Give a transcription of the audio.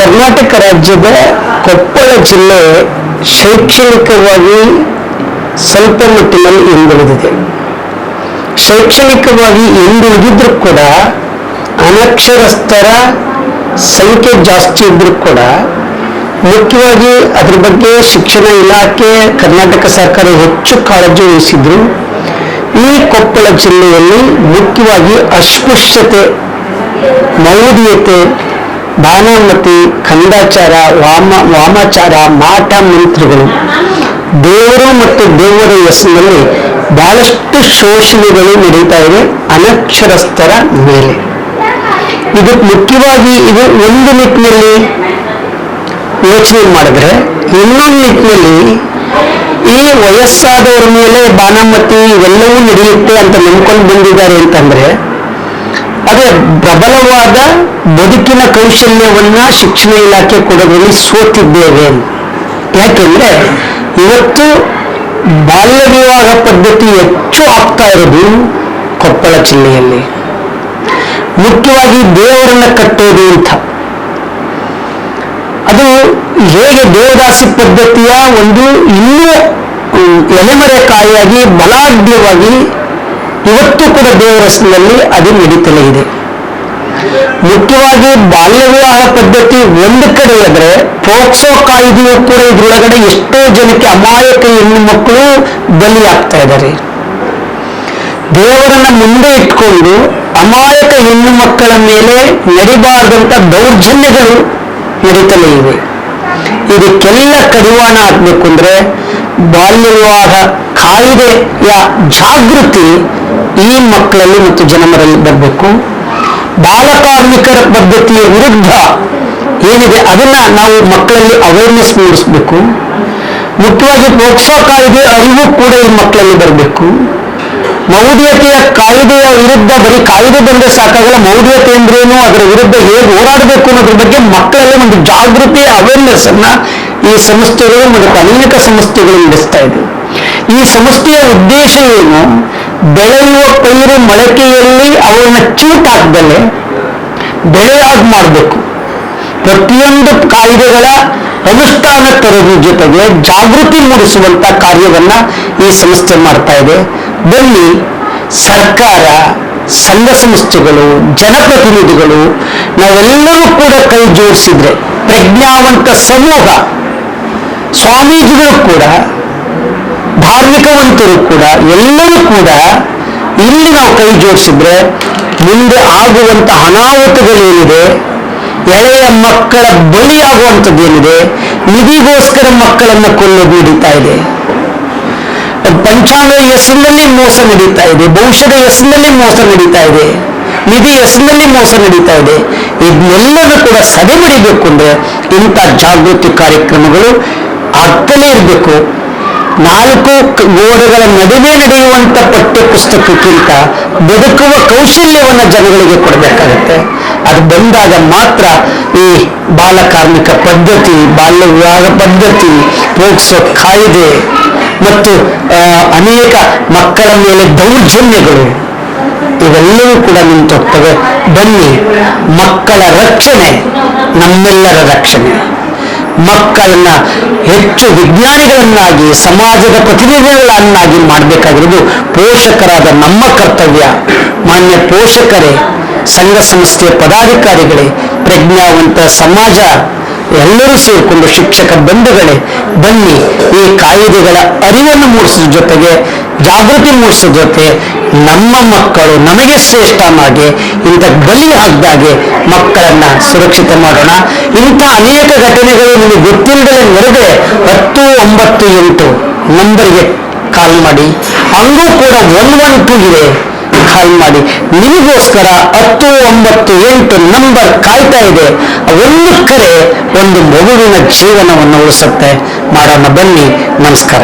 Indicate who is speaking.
Speaker 1: ಕರ್ನಾಟಕ ರಾಜ್ಯದ ಕೊಪ್ಪಳ ಜಿಲ್ಲೆ ಶೈಕ್ಷಣಿಕವಾಗಿ ಸ್ವಲ್ಪ ಮಟ್ಟಿನಲ್ಲಿ ಹಿಂದುಳಿದಿದೆ. ಶೈಕ್ಷಣಿಕವಾಗಿ ಹಿಂದುಳಿದಿದ್ರು ಕೂಡ ಅನಕ್ಷರಸ್ಥರ ಸಂಖ್ಯೆ ಜಾಸ್ತಿ ಇದ್ರೂ ಕೂಡ ಮುಖ್ಯವಾಗಿ ಅದ್ರ ಬಗ್ಗೆ ಶಿಕ್ಷಣ ಇಲಾಖೆ, ಕರ್ನಾಟಕ ಸರ್ಕಾರ ಹೆಚ್ಚು ಕಾಳಜಿ ವಹಿಸಿದ್ರು. ಈ ಕೊಪ್ಪಳ ಜಿಲ್ಲೆಯಲ್ಲಿ ಮುಖ್ಯವಾಗಿ ಅಸ್ಪೃಶ್ಯತೆ ಮೌಢ್ಯತೆ ಬಾನಾಮತಿ ಖಂಡಾಚಾರ, ವಾಮ, ವಾಮಾಚಾರ, ಮಾಟ ಮಂತ್ರಗಳು. ದೇವರು ಮತ್ತು ದೇವರ ಹೆಸರಿನಲ್ಲಿ ಬಹಳಷ್ಟು ಶೋಷಣೆಗಳು ನಡೀತಾ ಇವೆ ಅನಕ್ಷರಸ್ಥರ ಮೇಲೆ. ಇದು ಮುಖ್ಯವಾಗಿ ಇದು ಒಂದು ನಿಟ್ಟಿನಲ್ಲಿ ಯೋಚನೆ ಮಾಡಿದ್ರೆ, ಇನ್ನೊಂದು ನಿಟ್ಟಿನಲ್ಲಿ ಈ ವಯಸ್ಸಾದವರ ಮೇಲೆ ಬಾನಾಮತಿ ಇವೆಲ್ಲವೂ ನಡೆಯುತ್ತೆ ಅಂತ ನಂಬ್ಕೊಂಡು ಬಂದಿದ್ದಾರೆ ಅಂತಂದ್ರೆ, ಅದೇ ಪ್ರಬಲವಾದ ಬದುಕಿನ ಕೌಶಲ್ಯವನ್ನ ಶಿಕ್ಷಣ ಇಲಾಖೆ ಕೊಡೋದ್ರಲ್ಲಿ ಸೋತಿದ್ದೇವೆ ಯಾಕೆಂದ್ರೆ ಇವತ್ತು ಬಾಲ್ಯ ವಿವಾಹ ಪದ್ಧತಿ ಹೆಚ್ಚು ಆಗ್ತಾ ಇರೋದು ಕೊಪ್ಪಳ ಜಿಲ್ಲೆಯಲ್ಲಿ. ಮುಖ್ಯವಾಗಿ ದೇವರನ್ನ ಕಟ್ಟೋದು ಅಂತ. ಅದು ಹೇಗೆ ದೇವದಾಸಿ ಪದ್ಧತಿಯ ಒಂದು ಇನ್ನೂ ಎಲೆಮರೆ ಕಾಯಿಯಾಗಿ ಬಲಾಢ್ಯವಾಗಿ ಇವತ್ತು ಕೂಡ ದೇವರಸ್ನಲ್ಲಿ ಅದು ನಡೀತಲೇ ಇದೆ. ಮುಖ್ಯವಾಗಿ ಬಾಲ್ಯ ವಿವಾಹ ಪದ್ಧತಿ ಒಂದು ಕಡೆ ಆದ್ರೆ ಪೋಕ್ಸೋ ಕಾಯ್ದೆಯು ಕೂಡ ಇದ್ರೊಳಗಡೆ ಎಷ್ಟೋ ಜನಕ್ಕೆ ಅಮಾಯಕ ಹೆಣ್ಣು ಮಕ್ಕಳು ಬಲಿಯಾಗ್ತಾ ಇದ್ದಾರೆ. ದೇವರನ್ನ ಮುಂದೆ ಇಟ್ಕೊಂಡು ಅಮಾಯಕ ಹೆಣ್ಣು ಮಕ್ಕಳ ಮೇಲೆ ನಡಿಬಾರದಂತ ದೌರ್ಜನ್ಯಗಳು ನಡೀತಲೇ ಇವೆ. ಇದಕ್ಕೆಲ್ಲ ಕಡಿವಾಣ ಹಾಕ್ಬೇಕು ಅಂದ್ರೆ ಬಾಲ್ಯ ವಿವಾಹ ಕಾಯ್ದೆಯ ಜಾಗೃತಿ ಈ ಮಕ್ಕಳಲ್ಲಿ ಮತ್ತು ಜನಮರಲ್ಲಿ ಬರಬೇಕು. ಬಾಲಕಾರ್ಮಿಕರ ಪದ್ಧತಿಯ ವಿರುದ್ಧ ಏನಿದೆ ಅದನ್ನ ನಾವು ಮಕ್ಕಳಲ್ಲಿ ಅವೇರ್ನೆಸ್ ಮೂಡಿಸ್ಬೇಕು. ಮುಖ್ಯವಾಗಿ ಪೋಕ್ಸೋ ಕಾಯ್ದೆ ಅರಿವು ಕೂಡ ಈ ಮಕ್ಕಳಲ್ಲಿ ಬರಬೇಕು. ಮೌಢ್ಯತೆಯ ಕಾಯ್ದೆಯ ವಿರುದ್ಧ ಬರೀ ಕಾಯ್ದೆ ಬಂದ್ರೆ ಸಾಕಾಗಲ್ಲ, ಮೌಢ್ಯತೆ ಅಂದ್ರೇನು ಅದರ ವಿರುದ್ಧ ಹೇಗೆ ಹೋರಾಡಬೇಕು ಅನ್ನೋದ್ರ ಬಗ್ಗೆ ಮಕ್ಕಳಲ್ಲಿ ಒಂದು ಜಾಗೃತಿ ಅವೇರ್ನೆಸ್ ಅನ್ನ ಈ ಸಂಸ್ಥೆಗಳು ಮತ್ತು ಅನೇಕ ಸಂಸ್ಥೆಗಳು ನಡೆಸ್ತಾ ಇದೆ. ಈ ಸಂಸ್ಥೆಯ ಉದ್ದೇಶ ಏನು? ಬೆಳೆಯುವ ಪೈರು ಮೊಳಕೆಯಲ್ಲಿ ಅವರನ್ನ ಚೂಟ್ ಹಾಕ್ದಲೆ ಬೆಳೆಯಾಗಿ ಮಾಡಬೇಕು? ಪ್ರತಿಯೊಂದು ಕಾಯ್ದೆಗಳ ಅನುಷ್ಠಾನ ತರೋದ್ರ ಜೊತೆಗೆ ಜಾಗೃತಿ ಮೂಡಿಸುವಂತ ಕಾರ್ಯವನ್ನ ಈ ಸಂಸ್ಥೆ ಮಾಡ್ತಾ ಇದೆ. ಬನ್ನಿ, ಸರ್ಕಾರ, ಸಂಘ ಸಂಸ್ಥೆಗಳು, ಜನಪ್ರತಿನಿಧಿಗಳು, ನಾವೆಲ್ಲರೂ ಕೂಡ ಕೈ ಜೋಡಿಸಿದ್ರೆ ಪ್ರಜ್ಞಾವಂತ ಸಮೂಹ, ಸ್ವಾಮೀಜಿಗಳು ಕೂಡ ಧಾರ್ಮಿಕವಂತರು ಕೂಡ, ಎಲ್ಲರೂ ಕೂಡ ಇಲ್ಲಿ ನಾವು ಕೈ ಜೋಡಿಸಿದ್ರೆ ಮುಂದೆ ಆಗುವಂತ ಅನಾಹುತಗಳೇನಿದೆ, ಎಳೆಯ ಮಕ್ಕಳ ಬಲಿಯಾಗುವಂಥದ್ದೇನಿದೆ ನಿಧಿಗೋಸ್ಕರ ಮಕ್ಕಳನ್ನ ಕೊಲ್ಲೋದು ನಡೀತಾ ಇದೆ. ಪಂಚಾಂಗ ಹೆಸರಿನಲ್ಲಿ ಮೋಸ ನಡೀತಾ ಇದೆ, ಭವಿಷ್ಯದ ಹೆಸರಿನಲ್ಲಿ ಮೋಸ ನಡೀತಾ ಇದೆ, ನಿಧಿ ಹೆಸರಿನಲ್ಲಿ ಮೋಸ ನಡೀತಾ ಇದೆ. ಇದನ್ನೆಲ್ಲನೂ ಕೂಡ ಸದೆಬಡಿಬೇಕು ಅಂದ್ರೆ ಇಂಥ ಜಾಗೃತಿ ಕಾರ್ಯಕ್ರಮಗಳು ಆಗ್ತಲೇ ಇರಬೇಕು. ನಾಲ್ಕು ಗೋಡೆಗಳ ನಡುವೆ ನಡೆಯುವಂತ ಪಠ್ಯ ಪುಸ್ತಕಕ್ಕಿಂತ ಬದುಕುವ ಕೌಶಲ್ಯವನ್ನು ಜನಗಳಿಗೆ ಕೊಡಬೇಕಾಗತ್ತೆ. ಅದು ಬಂದಾಗ ಮಾತ್ರ ಈ ಬಾಲಕಾರ್ಮಿಕ ಪದ್ಧತಿ, ಬಾಲ್ಯ ವಿವಾಹ ಪದ್ಧತಿ, ಪೋಕ್ಸೋ ಕಾಯ್ದೆ ಮತ್ತು ಅನೇಕ ಮಕ್ಕಳ ಮೇಲೆ ದೌರ್ಜನ್ಯಗಳು ಇವೆಲ್ಲವೂ ಕೂಡ ನಿಂತೋಗ್ತವೆ. ಬನ್ನಿ, ಮಕ್ಕಳ ರಕ್ಷಣೆ, ನಮ್ಮೆಲ್ಲರ ರಕ್ಷಣೆ. ಮಕ್ಕಳನ್ನ ಹೆಚ್ಚು ವಿಜ್ಞಾನಿಗಳನ್ನಾಗಿ, ಸಮಾಜದ ಪ್ರತಿನಿಧಿಗಳನ್ನಾಗಿ ಮಾಡಬೇಕಾಗಿರೋದು ಪೋಷಕರಾದ ನಮ್ಮ ಕರ್ತವ್ಯ. ಮಾನ್ಯ ಪೋಷಕರೇ, ಸಂಘ ಸಂಸ್ಥೆಯ ಪದಾಧಿಕಾರಿಗಳೇ, ಪ್ರಜ್ಞಾವಂತ ಸಮಾಜ, ಎಲ್ಲರೂ ಸೇರಿಕೊಂಡು ಶಿಕ್ಷಕ ಬಂಧುಗಳೇ, ಬನ್ನಿ ಈ ಕಾಯಿದೆಗಳ ಅರಿವನ್ನು ಮೂಡಿಸುವ ಜೊತೆಗೆ ಜಾಗೃತಿ ಮೂಡಿಸೋ ಜೊತೆ ನಮ್ಮ ಮಕ್ಕಳು ನಮಗೆ ಶ್ರೇಷ್ಠನಾಗಿ, ಇಂಥ ಬಲಿ ಆಗದಾಗೆ ಮಕ್ಕಳನ್ನ ಸುರಕ್ಷಿತ ಮಾಡೋಣ. ಇಂಥ ಅನೇಕ ಘಟನೆಗಳು ನಿಮಗೆ ಗೊತ್ತಿಲ್ಲದೆ ನಡೆದೆ ಹತ್ತು ಒಂಬತ್ತು ಎಂಟು ನಂಬರ್ಗೆ ಕಾಲ್ ಮಾಡಿ. ಹಂಗೂ ಕೂಡ ಒನ್ ಒನ್ ಕಾಲ್ ಮಾಡಿ. ನಿಮಗೋಸ್ಕರ ಹತ್ತು ಒಂಬತ್ತು ಎಂಟು ನಂಬರ್ ಕಾಯ್ತಾ ಇದೆ. ಒಂದು ಕರೆ ಒಂದು ಮಗುವಿನ ಜೀವನವನ್ನು ಉಳಿಸುತ್ತೆ. ಮಾಡೋಣ ಬನ್ನಿ. ನಮಸ್ಕಾರ.